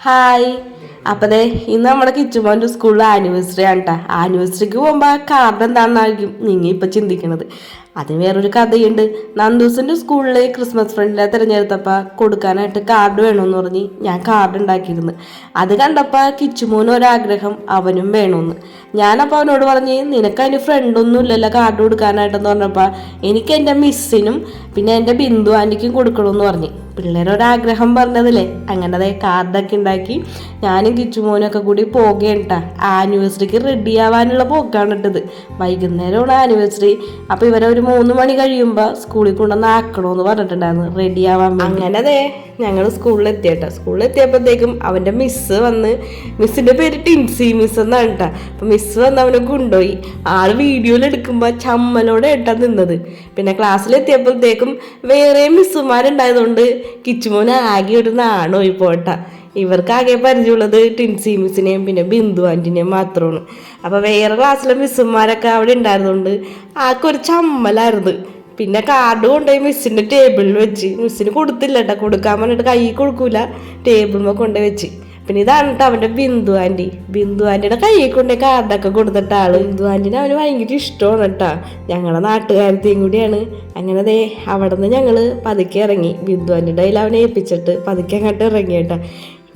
Hi അപ്പം ദേ ഇന്ന് നമ്മുടെ കിച്ചുമോന്റെ സ്കൂളിൽ ആനിവേഴ്സറി ആണ് കേട്ടോ ആനിവേഴ്സറിക്ക് പോകുമ്പോൾ കാർഡ് എന്താണെന്നായിരിക്കും നിങ്ങൾ ഇപ്പം ചിന്തിക്കണത്. അതിന് വേറൊരു കഥയുണ്ട്. നന്ദൂസിന്റെ സ്കൂളിലെ ക്രിസ്മസ് ഫ്രണ്ടിലെ തിരഞ്ഞെടുത്തപ്പോൾ കൊടുക്കാനായിട്ട് കാർഡ് വേണമെന്ന് പറഞ്ഞ് ഞാൻ കാർഡ് ഉണ്ടാക്കിയിരുന്നു. അത് കണ്ടപ്പോൾ കിച്ചുമോന് ഒരാഗ്രഹം അവനും വേണമെന്ന് ഞാനപ്പോൾ അവനോട് പറഞ്ഞ് നിനക്ക് അതിന് ഫ്രണ്ടൊന്നും ഇല്ലല്ലോ കാർഡ് കൊടുക്കാനായിട്ടെന്ന് പറഞ്ഞപ്പോൾ എനിക്ക് എന്റെ മിസ്സിനും പിന്നെ എന്റെ ബിന്ദു ആന്റിക്കും കൊടുക്കണമെന്ന് പറഞ്ഞ്. പിള്ളേരൊരാഗ്രഹം പറഞ്ഞതല്ലേ? അങ്ങനെ ദേ കാർഡൊക്കെ ഉണ്ടാക്കി ഞാനും കിച്ചുമോനൊക്കെ കൂടി പോകുകയാണ് ആനിവേഴ്സറിക്ക് റെഡി ആവാനുള്ള പോക്കാണ് ഇട്ടത്. വൈകുന്നേരമാണ് ആനിവേഴ്സറി. അപ്പോൾ ഇവരെ ഒരു മൂന്ന് മണി കഴിയുമ്പോൾ സ്കൂളിൽ കൊണ്ടുവന്ന് ആക്കണമെന്ന് പറഞ്ഞിട്ടുണ്ടായിരുന്നു. റെഡി ആവാൻ. അങ്ങനെ ദേ ഞങ്ങൾ സ്കൂളിൽ എത്തിയപ്പോഴത്തേക്കും അവന്റെ മിസ്സ് വന്ന് മിസ്സിന്റെ പേര് ടിൻസി മിസ് എന്നാണ് കേട്ടോ അപ്പോൾ മിസ്സ് വന്ന് അവനെ കൊണ്ടുപോയി. ആൾ വീഡിയോയിൽ എടുക്കുമ്പോൾ ചമ്മലോടെ ഇട്ടാ നിന്നത്. പിന്നെ ക്ലാസ്സിലെത്തിയപ്പോഴത്തേക്കും വേറെ മിസ്സുമാരുണ്ടായതുകൊണ്ട് കിച്ചുമോന് ആകെ ഒരു നാണോയി പോട്ടാ ഇവർക്ക് ആകെ പരിചയമുള്ളത് ടിൻസി മിസ്സിനെയും പിന്നെ ബിന്ദു ആന്റിനെയും മാത്രമാണ്. അപ്പോൾ വേറെ ക്ലാസ്സിലെ മിസ്സുമാരൊക്കെ അവിടെ ഉണ്ടായിരുന്നുകൊണ്ട് ഒരു ചമ്മലായിരുന്നു. പിന്നെ കാർഡ് കൊണ്ടുപോയി മിസ്സിന്റെ ടേബിളിൽ വെച്ച്. മിസ്സിന് കൊടുത്തില്ല കേട്ടോ കൊടുക്കാൻ പറഞ്ഞിട്ട് കൈ കൊടുക്കൂല ടേബിളിൽ കൊണ്ടുപോയി വെച്ച്. പിന്നെ ഇതാണ് കേട്ടോ അവന്റെ ബിന്ദു ആന്റി ബിന്ദു ആന്റിയുടെ കയ്യിൽ കൊണ്ടുപോയി കാർഡൊക്കെ കൊടുത്തിട്ട ആൾ. ബിന്ദു ആന്റിനെ അവന് ഭയങ്കര ഇഷ്ടമാണ് കേട്ടോ ഞങ്ങളുടെ നാട്ടുകാരത്തെയും കൂടിയാണ്. അങ്ങനെ ദേ അവിടെ നിന്ന് ഞങ്ങൾ പതുക്കെ ഇറങ്ങി. ബിന്ദു ആന്റിയുടെ കയ്യിൽ അവനെ ഏൽപ്പിച്ചിട്ട് പതുക്കെ അങ്ങോട്ട് ഇറങ്ങി കേട്ടോ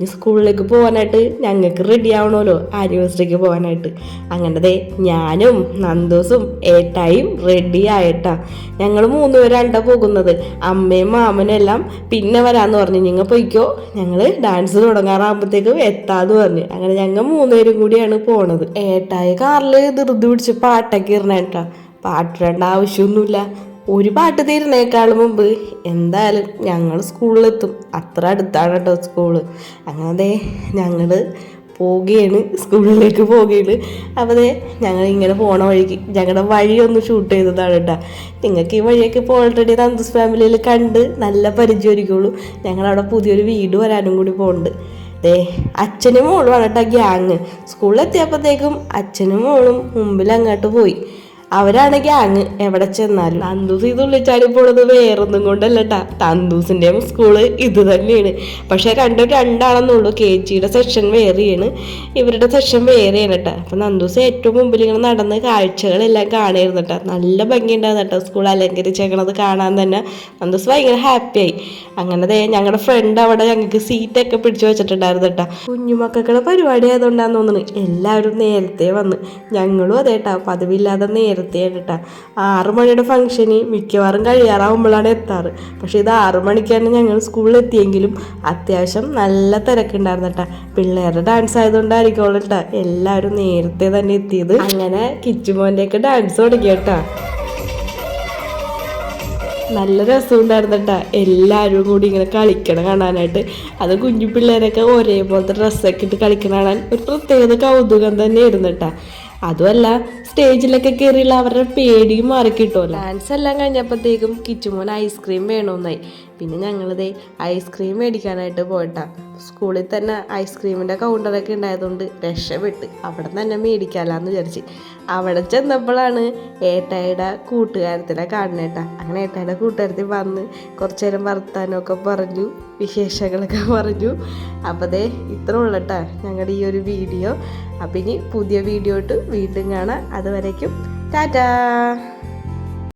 ഇനി സ്കൂളിലേക്ക് പോകാനായിട്ട് ഞങ്ങൾക്ക് റെഡി ആവണമല്ലോ ആനിവേഴ്സറിക്ക് പോകാനായിട്ട് അങ്ങനത്തെ ഞാനും നന്ദോസും ഏട്ടായും റെഡി ആയിട്ടാ. ഞങ്ങൾ മൂന്ന് മൂന്നുപേരാണ്ട പോകുന്നത്. അമ്മയും മാമനും എല്ലാം പിന്നെ വരാന്ന് പറഞ്ഞു. നിങ്ങൾ പൊയ്ക്കോ. ഞങ്ങൾ ഡാൻസ് തുടങ്ങാറാകുമ്പോഴത്തേക്കും എത്താന്ന് പറഞ്ഞു. അങ്ങനെ ഞങ്ങൾ മൂന്നുപേരും കൂടിയാണ് പോണത്. ഏട്ടായി കാറിൽ ധൃതി പിടിച്ച് പാട്ടൊക്കെ ഇറണേട്ടാ പാട്ടിടേണ്ട ആവശ്യമൊന്നുമില്ല. ഒരു പാട്ട് തീരുന്നേക്കാളും മുമ്പ് എന്തായാലും ഞങ്ങൾ സ്കൂളിലെത്തും. അത്ര അടുത്താണ് കേട്ടോ സ്കൂൾ. അങ്ങനെ ഞങ്ങൾ പോവുകയാണ് സ്കൂളിലേക്ക് പോവുകയാണ് അപ്പോൾ ഞങ്ങൾ ഇങ്ങനെ പോണ വഴിക്ക് ഞങ്ങളുടെ വഴി ഒന്ന് ഷൂട്ട് ചെയ്തതാണ് കേട്ടോ നിങ്ങൾക്ക് ഈ വഴിയൊക്കെ ഇപ്പോൾ ഓൾറെഡി നന്ദൂസ് ഫാമിലിയിൽ കണ്ട് നല്ല പരിചയമായിരിക്കുള്ളൂ. ഞങ്ങളവിടെ പുതിയൊരു വീട് വരാനും കൂടി പോകുന്നുണ്ട് ദേ അച്ഛനും മോളും കേട്ടോ ഗ്യാങ്. സ്കൂളിലെത്തിയപ്പോഴത്തേക്കും അച്ഛനും മോളും മുമ്പിൽ അങ്ങോട്ട് പോയി. അവരാണ് അങ്ങ് എവിടെ ചെന്നാലും തന്തൂസ് ഇത് വിളിച്ചാലും പോണത് വേറൊന്നും കൊണ്ടല്ല കേട്ടാ തന്തൂസിന്റെയും സ്കൂൾ ഇത് തന്നെയാണ്. പക്ഷെ രണ്ടും രണ്ടാണെന്നുള്ളൂ കെ ജിയുടെ സെക്ഷൻ വേറെയാണ്. ഇവരുടെ സെക്ഷൻ വേറെയാണ് കേട്ടോ അപ്പം നന്ദൂസ് ഏറ്റവും മുമ്പിൽ ഇങ്ങനെ നടന്ന് കാഴ്ചകളെല്ലാം കാണായിരുന്നു കേട്ടോ നല്ല ഭംഗിയുണ്ടായിരുന്നു കേട്ടോ സ്കൂൾ അലങ്കരിച്ചേക്കണത് കാണാൻ തന്നെ. നന്ദൂസ് ഭയങ്കര ഹാപ്പിയായി. അങ്ങനെ ഞങ്ങളുടെ ഫ്രണ്ട് അവിടെ ഞങ്ങൾക്ക് സീറ്റൊക്കെ പിടിച്ചു വെച്ചിട്ടുണ്ടായിരുന്നു കേട്ടോ കുഞ്ഞുമക്കളുടെ പരിപാടി ആയതുകൊണ്ടാന്ന് തോന്നുന്നു. എല്ലാവരും നേരത്തെ വന്ന്. ഞങ്ങളും അതേട്ടാ. പതിവില്ലാതെ നേരത്തെ കേട്ടാ ആറ് മണിയുടെ ഫംഗ്ഷന് മിക്കവാറും കഴിയാറാവുമ്പോഴാണ് എത്താറ്. പക്ഷെ ഇത് ആറു മണിക്കാണ് ഞങ്ങൾ സ്കൂളിൽ എത്തിയെങ്കിലും അത്യാവശ്യം നല്ല തിരക്കുണ്ടായിരുന്നു കേട്ടോ പിള്ളേരുടെ ഡാൻസ് ആയതുകൊണ്ടായിരിക്കും കേട്ടോ എല്ലാവരും നേരത്തെ തന്നെ എത്തിയത്. അങ്ങനെ കിച്ചുമോന്റെയൊക്കെ ഡാൻസ് തുടങ്ങി കേട്ടോ നല്ല രസമുണ്ടായിരുന്നു കേട്ടോ എല്ലാവരും കൂടി ഇങ്ങനെ കളിക്കണം കാണാനായിട്ട്. അത് കുഞ്ഞു പിള്ളേരൊക്കെ ഒരേപോലത്തെ ഡ്രസ്സൊക്കെ ഇട്ട് കളിക്കണം കാണാൻ ഒരു പ്രത്യേകത കൗതുകം തന്നെയായിരുന്നു കേട്ടോ അതുമല്ല സ്റ്റേജിലൊക്കെ കയറിയുള്ള അവരുടെ പേടിയും മാറി കിട്ടുമല്ലോ ഡാൻസ് എല്ലാം കഴിഞ്ഞപ്പോഴത്തേക്കും കിച്ചുമോൻ ഐസ്ക്രീം വേണമെന്നായി പിന്നെ ഞങ്ങളിതേ ഐസ്ക്രീം മേടിക്കാനായിട്ട് പോയിട്ടാ. സ്കൂളിൽ തന്നെ ഐസ്ക്രീമിന്റെ കൗണ്ടറൊക്കെ ഉണ്ടായതുകൊണ്ട് രക്ഷപ്പെട്ട് അവിടെ തന്നെ മേടിക്കാലാന്ന് വിചാരിച്ച്. അവിടെ ചെന്നപ്പോഴാണ് ഏട്ടായുടെ കൂട്ടുകാരത്തിനെ കാണണേട്ടാ അങ്ങനെ ഏട്ടായുടെ കൂട്ടുകാരത്തിൽ വന്ന് കുറച്ച് നേരം വർത്താനമൊക്കെ പറഞ്ഞു വിശേഷങ്ങളൊക്കെ പറഞ്ഞു. അപ്പോൾ ദേ ഇത്ര ഉള്ളട്ടാ ഞങ്ങളുടെ ഈ ഒരു വീഡിയോ. അപ്പം ഇനി പുതിയ വീഡിയോ ഇട്ട് വീണ്ടും കാണാം. അതുവരേക്കും. ടാറ്റാ!